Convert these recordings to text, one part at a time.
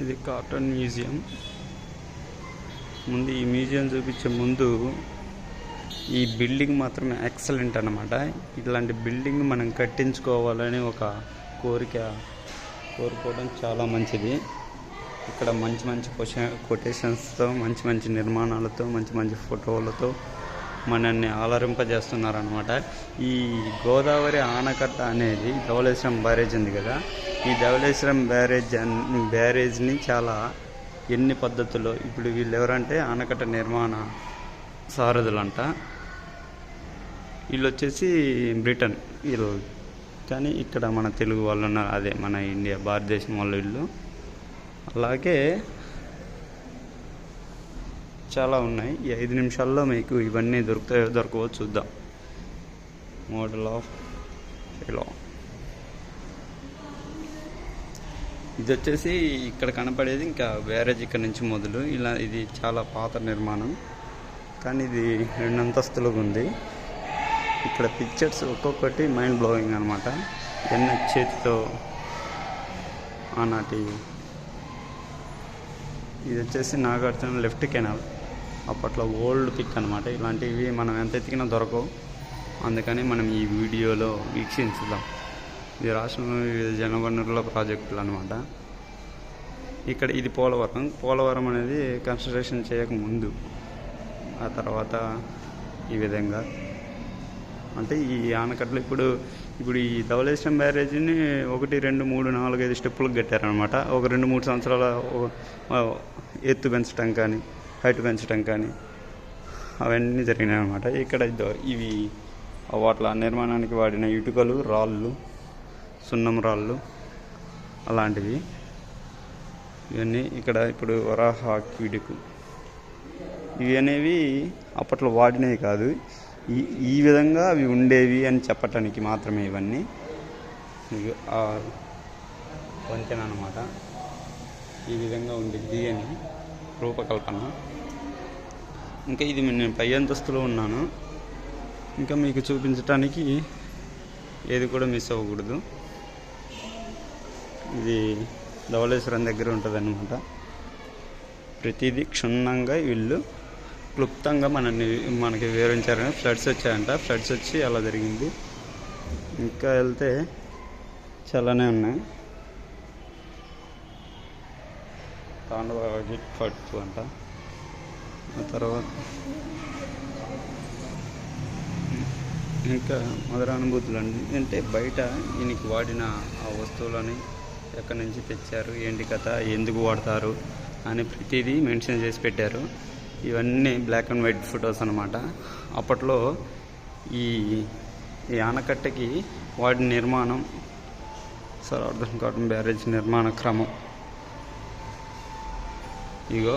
ఇది cotton museum ముందు ఈ మ్యూజియం చూపించే ముందు ఈ బిల్డింగ్ మాత్రమే ఎక్సలెంట్ అన్నమాట. ఇట్లాంటి బిల్డింగ్ మనం కట్టించుకోవాలని ఒక కోరిక కోరుకోవడం చాలా మంచిది. ఇక్కడ మంచి మంచి కొష- కొటేషన్స్తో మంచి మంచి నిర్మాణాలతో మంచి మంచి ఫోటోలతో మనల్ని ఆలరింపజేస్తున్నారనమాట ఈ గోదావరి ఆనకట్ట అనేది ధవళేశ్వరం బ్యారేజ్ ఉంది కదా. ఈ ధవళేశ్వరం బ్యారేజ్ అన్- బ్యారేజ్ని చాలా ఎన్ని పద్ధతుల్లో ఇప్పుడు వీళ్ళు ఎవరంటే ఆనకట్ట నిర్మాణ సారథులంట. వీళ్ళు వచ్చేసి బ్రిటన్ వీళ్ళు. కానీ ఇక్కడ మన తెలుగు వాళ్ళు ఉన్నారు అదే మన ఇండియా భారతదేశం వాళ్ళు వీళ్ళు. అలాగే చాలా ఉన్నాయి. ఈ ఐదు నిమిషాల్లో మీకు ఇవన్నీ దొరుకుతాయో దొరకవో చూద్దాం. మోడల్ ఆఫ్ ఫిలో ఇది వచ్చేసి ఇక్కడ కనపడేది ఇంకా బ్యారేజ్ ఇక్కడ నుంచి మొదలు. ఇలా ఇది చాలా పాత నిర్మాణం. కానీ ఇది రెండు అంతస్తులుగా ఉంది. ఇక్కడ పిక్చర్స్ ఒక్కొక్కటి మైండ్ బ్లోయింగ్ అనమాట ఎన్న చేతితో ఆనాటి ఇది వచ్చేసి నాగార్జున లెఫ్ట్ కెనాల్. అప్పట్లో ఓల్డ్ పిక్ అనమాట ఇలాంటివి మనం ఎంత ఎతికినా దొరకవు. అందుకని మనం ఈ వీడియోలో వీక్షించుదాం. ఇది రాష్ట్రంలో వివిధ జనవనరుల ప్రాజెక్టులు అనమాట ఇక్కడ ఇది పోలవరం. పోలవరం అనేది కన్స్ట్రక్షన్ చేయక ముందు ఆ తర్వాత ఈ విధంగా. అంటే ఈ ఆనకట్టలు ఇప్పుడు ఇప్పుడు ఈ ధవళేశ్వరం బ్యారేజీని ఒకటి రెండు మూడు నాలుగు ఐదు స్టెప్పులకు కట్టారనమాట ఒక రెండు మూడు సంవత్సరాల ఎత్తు పెంచడం కానీ హైట్ పెంచడం కానీ అవన్నీ జరిగినాయి అనమాట ఇక్కడ ఇవి వాట్ల నిర్మాణానికి వాడిన ఇటుకలు రాళ్ళు సున్నం రాళ్ళు అలాంటివి. ఇవన్నీ ఇక్కడ ఇప్పుడు వరాహ క్యూడికు. ఇవి అనేవి అప్పట్లో వాడినవి కాదు. ఈ ఈ విధంగా అవి ఉండేవి అని చెప్పటానికి మాత్రమే ఇవన్నీ. వంతెన అనమాట ఈ విధంగా ఉండిద్ది అని రూపకల్పన. ఇంకా ఇది నేను పై అంతస్తులో ఉన్నాను. ఇంకా మీకు చూపించటానికి ఏది కూడా మిస్ అవ్వకూడదు. ఇది ధవళేశ్వరం దగ్గర ఉంటుంది అనమాట ప్రతిదీ క్షుణ్ణంగా వీళ్ళు క్లుప్తంగా మనల్ని మనకి వివరించారని ఫ్లడ్స్ వచ్చాయంట. ఫ్లడ్స్ వచ్చి అలా జరిగింది. ఇంకా వెళ్తే చాలానే ఉన్నాయి. తాండవ హిట్ టూ అంట. ఆ తర్వాత ఇంకా మధుర అనుభూతులు అండి అంటే బయట ఈయనకి వాడిన ఆ వస్తువులని ఎక్కడి నుంచి తెచ్చారు ఏంటి కథ ఎందుకు వాడతారు అని ప్రతిదీ మెన్షన్ చేసి పెట్టారు. ఇవన్నీ బ్లాక్ అండ్ వైట్ ఫొటోస్ అనమాట అప్పట్లో ఈ ఈ ఆనకట్టకి వాడి నిర్మాణం సరార్థం కావడం బ్యారేజ్ నిర్మాణ క్రమం. ఇగో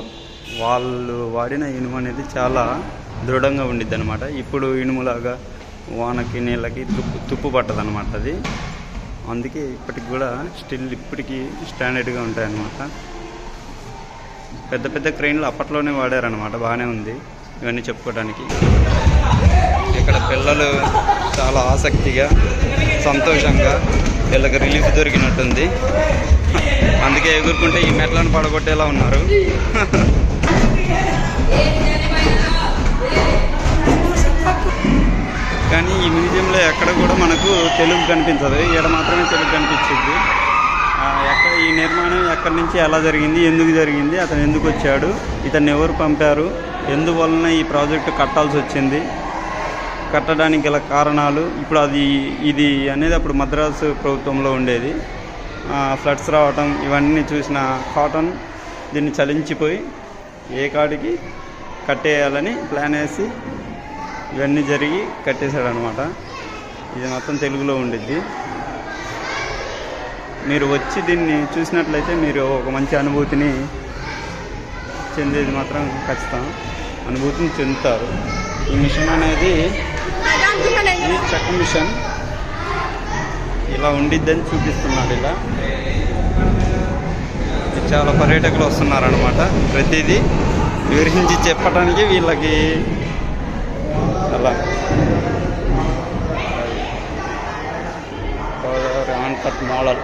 వాళ్ళు వాడిన ఇనుము అనేది చాలా దృఢంగా ఉండిద్ది అనమాట ఇప్పుడు ఇనుములాగా వానకి నీళ్ళకి తుప్పు తుప్పు పట్టదనమాట అది. అందుకే ఇప్పటికి కూడా స్టిల్ ఇప్పటికీ స్టాండర్డ్గా ఉంటాయన్నమాట. పెద్ద పెద్ద క్రెయిన్లు అప్పట్లోనే వాడారనమాట బాగానే ఉంది ఇవన్నీ చెప్పుకోవడానికి. ఇక్కడ పిల్లలు చాలా ఆసక్తిగా సంతోషంగా వీళ్ళకి రిలీఫ్ దొరికినట్టుంది. అందుకే ఎగురుకుంటే ఈ మెట్లను పడగొట్టేలా ఉన్నారు. కానీ ఈ మ్యూజియంలో ఎక్కడ కూడా మనకు తెలుగు కనిపించదు. ఇక్కడ మాత్రమే తెలుగు కనిపించింది. ఎక్కడ ఈ నిర్మాణం ఎక్కడి నుంచి ఎలా జరిగింది ఎందుకు జరిగింది అతను ఎందుకు వచ్చాడు ఇతన్ని ఎవరు పంపారు ఎందువలన ఈ ప్రాజెక్టు కట్టాల్సి వచ్చింది కట్టడానికి గల కారణాలు ఇప్పుడు అది ఇది అనేది అప్పుడు మద్రాసు ప్రభుత్వంలో ఉండేది. ఫ్లడ్స్ రావటం ఇవన్నీ చూసిన కాటన్ దీన్ని చలించిపోయి ఏ కాడికి కట్టేయాలని ప్లాన్ వేసి ఇవన్నీ జరిగి కట్టేశాడు అనమాట ఇది మొత్తం తెలుగులో ఉండిద్ది. మీరు వచ్చి దీన్ని చూసినట్లయితే మీరు ఒక మంచి అనుభూతిని చెందేది మాత్రం ఖచ్చితం. అనుభూతిని చెందుతారు. ఈ మిషన్ అనేది మిషన్ ఇలా ఉండిద్దని చూపిస్తున్నాడు ఇలా. ఇది చాలా పర్యాటకులు వస్తున్నారనమాట ప్రతిదీ వివరించి చెప్పడానికి వీళ్ళకి అలా. గోదావరి ఆన్కట్ మోడల్